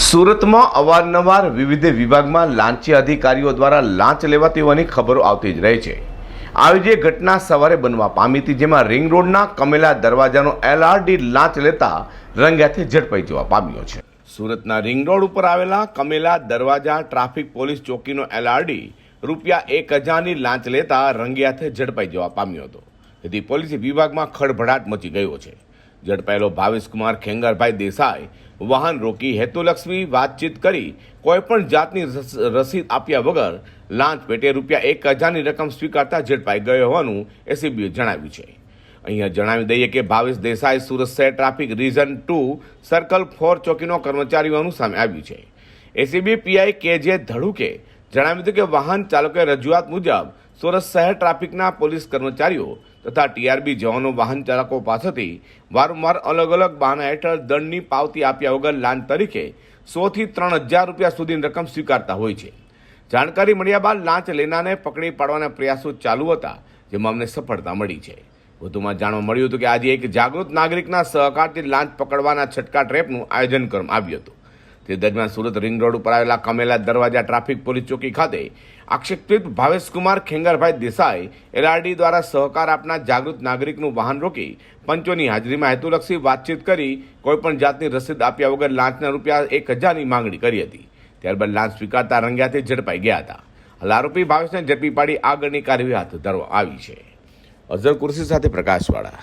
સુરતમાં અવારનવાર વિવિધ વિભાગમાં લાંચી અધિકારીઓ દ્વારા લાંચ લેવાતી હોવાની ખબરો આવતી જ રહે છે. આવી જે ઘટના સવારે બનવા પામી હતી, જેમાં રિંગ રોડના કમેલા દરવાજાનો એલઆરડી લાંચ લેતા રંગ્યાથી ઝડપાઈ જવા પામ્યો છે. સુરતના રિંગ રોડ ઉપર આવેલા કમેલા દરવાજા ટ્રાફિક પોલીસ ચોકીનો એલઆરડી રૂપિયા એક હજારની લાંચ લેતા રંગિયાથે ઝડપાઈ જવા પામ્યો હતો. તેથી પોલીસ વિભાગમાં ખળભળાટ મચી ગયો છે. ઝડપાયેલો ભાવેશકુમાર ખેંગારભાઈ દેસાઈ વાહન રોકી હેતુલક્ષ્મી વાતચીત કરી કોઈપણ જાતની રસીદ આપ્યા વગર લાંચ પેટે રૂપિયા એક હજારની રકમ સ્વીકારતા ઝડપાઈ ગયો હોવાનું એસીબીએ જણાવ્યું છે. અહીંયા જણાવી દઈએ કે ભાવેશ દેસાઈ સુરત શહેર traffic region two circle four ચોકીનો કર્મચારી હોવાનું સામે આવ્યું છે. એસીબી પીઆઈ કે જે ધડુકે જણાવ્યું હતું કે વાહન ચાલકોએ રજૂઆત મુજબ સુરત શહેર ટ્રાફિકના પોલીસ કર્મચારીઓ તથા ટીઆરબી જવાનો વાહન ચાલકો પાસેથી વારંવાર અલગ અલગ બહાના હેઠળ દંડની પાવતી આપ્યા વગર લાંચ તરીકે સોથી ત્રણ હજાર રૂપિયા સુધીની રકમ સ્વીકારતા હોય છે. જાણકારી મળ્યા બાદ લાંચ લેનારને પકડી પાડવાના પ્રયાસો ચાલુ હતા, જેમાં અમને સફળતા મળી છે. વધુમાં જાણવા મળ્યું હતું કે આજે એક જાગૃત નાગરિકના સહકારથી લાંચ પકડવાના છટકા ટ્રેપનું આયોજન કરવામાં આવ્યું હતું. તે દરમિયાન સુરત રિંગ રોડ ઉપર આવેલા કમેલા દરવાજા ટ્રાફિક પોલીસ ચોકી ખાતે આક્ષેપિત ભાવેશકુમાર ખેંગરભાઈ દેસાઈ એલઆરડી દ્વારા સહકાર આપનાર જાગૃત નાગરિકનું વાહન રોકી પંચોની હાજરીમાં હેતુલક્ષી વાતચીત કરી કોઈપણ જાતની રસીદ આપ્યા વગર લાંચના રૂપિયા એક હજારની માંગણી કરી હતી. ત્યારબાદ લાંચ સ્વીકારતા રંગ્યાથી ઝડપાઈ ગયા હતા. હાલ આરોપી ભાવેશને ઝડપી પાડી આગળની કાર્યવાહી હાથ ધરવામાં આવી છે. અઝર કુર્સી સાથે પ્રકાશવાળા